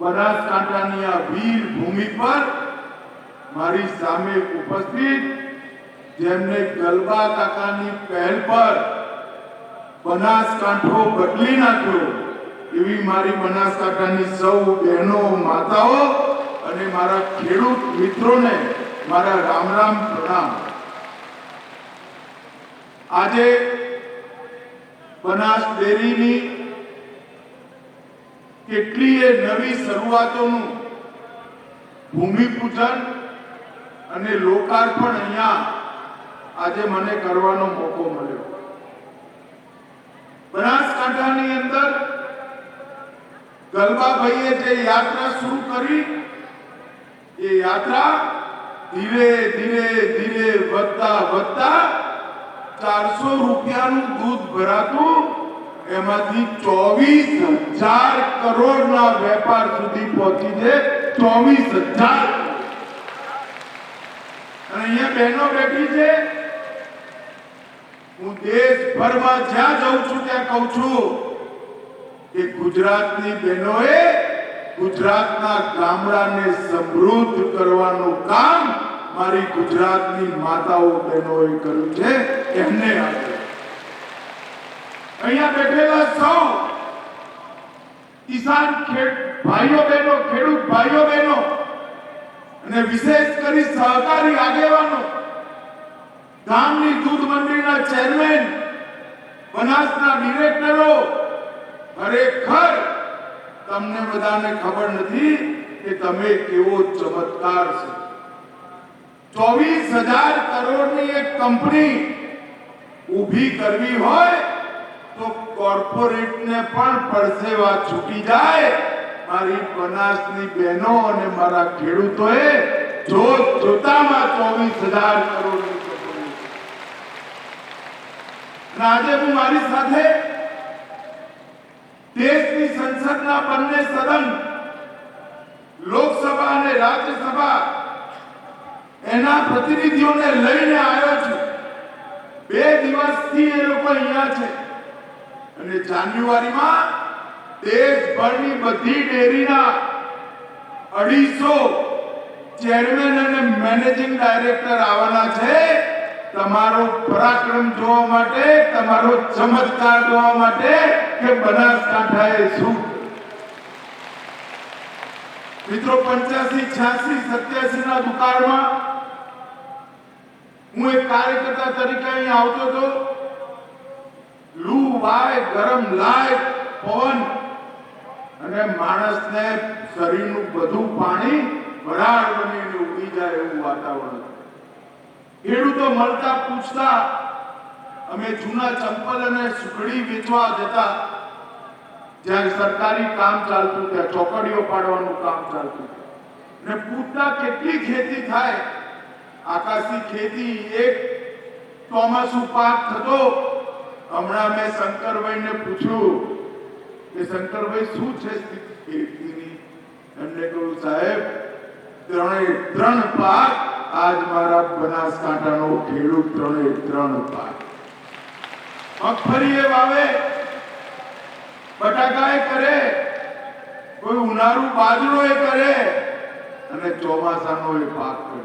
બનાસકાંઠાની આ વીર ભૂમિ પર મારી સામે ઉપસ્થિત, જેમને ગલબા કાકાની પહેલ પર બનાસકાંઠો બદલી નાખ્યો, એવી મારી બનાસકાંઠાની સૌ બહેનો, માતાઓ અને મારા ખેડૂત મિત્રોને મારા રામ રામ પ્રણામ. આજે બનાસ ડેરીની કેટલીય નવી શરૂઆતોનું ભૂમિપૂજન અને લોકાર્પણ અહીંયા આજે મને કરવાનો મોકો મળ્યો. બનાસકાંઠાની અંદર ગલબાભાઈએ જે યાત્રા શરૂ કરી, એ યાત્રા ધીરે ધીરે ધીરે વધતા વધતા ચારસો રૂપિયાનું દૂધ ભરાતું એમાંથી ચોવીસ હજાર કરોડ ના વેપાર સુધી પહોંચી છે. ચોવીસ હજાર. અહીંયા બહેનો બેઠી છે. હું દેશભરમાં જ્યાં જઉં છું ત્યાં કહું છું કે ગુજરાતની બહેનોએ ગુજરાતના ગામડાને સમૃદ્ધ કરવાનું કામ મારી ગુજરાતની માતાઓ બહેનોએ કર્યું છે. એમને આજે અહીંયા બેઠેલા સૌ કિસાન ભાઈઓ બહેનો, ખેડૂત ભાઈઓ બહેનો અને વિશેષ કરી સહકારી આગેવાનો, ગામની દૂધ મંડળીના ચેરમેન, બનાસના ડિરેક્ટરો, ખરેખર તમને બધાને ખબર નથી કે તમે કેવો ચમત્કાર છે. ચોવીસ હજાર કરોડની એક કંપની ઊભી કરવી હોય તો કોર્પોરેટને પણ પરસેવા છૂટી જાય. મારી બનાસની બહેનો અને મારા ખેડૂતોએ જોત જોતામાં ચોવીસ હજાર કરોડ આજે હું મારી સાથે દેશની સંસદના બંને સદન લોકસભા અને રાજ્યસભા એના પ્રતિનિધિઓને લઈને આવ્યો છું. બે દિવસથી એ લોકો અહીંયા છે. અને જાન્યુઆરીમાં દેશભરની બધી ડેરીના અઢીસો ચેરમેન અને મેનેજિંગ ડાયરેક્ટર આવવાના છે. તમારો પરાક્રમ જોવા માટે, તમારો ચમત્કાર જોવા માટે કે બનાસકાંઠાએ શું? મિત્રો, પંચ્યાસી, છ્યાસી સત્યાસી ના દુકાળમાં હું એક કાર્યકર્તા તરીકે અહીં આવતો હતો. લૂ ગરમ લાય, પવન. અને માણસને શરીરનું બધું પાણી વરાળ બનીને ઉડી જાય એવું વાતાવરણ. ખેડૂતો મળતા પૂછતા, અમે જૂના ચંપલ અને સુખડી વેચવા જતા, જ્યાં સરકારી કામ ચાલતું ત્યાં ચોકડીઓ પાડવાનું કામ ચાલતું ને પૂછતા કેટલી ખેતી થાય? આકાશી ખેતી એક ચોમાસું પાક થતો હમણાં મેં શંકરભાઈને પૂછ્યું કે શંકરભાઈ, શું છે સ્થિતિ? ખેતીની એમને કહ્યું, સાહેબ ત્રણે ત્રણ પાક આજ મારા બનાસકાંઠાનો ખેડૂત ત્રણે ત્રણ પાક. મગફળી એ વાવે એ કરે, કોઈ ઉનાળુ બાજરો એ કરે, અને ચોમાસાનો એ પાક કરે.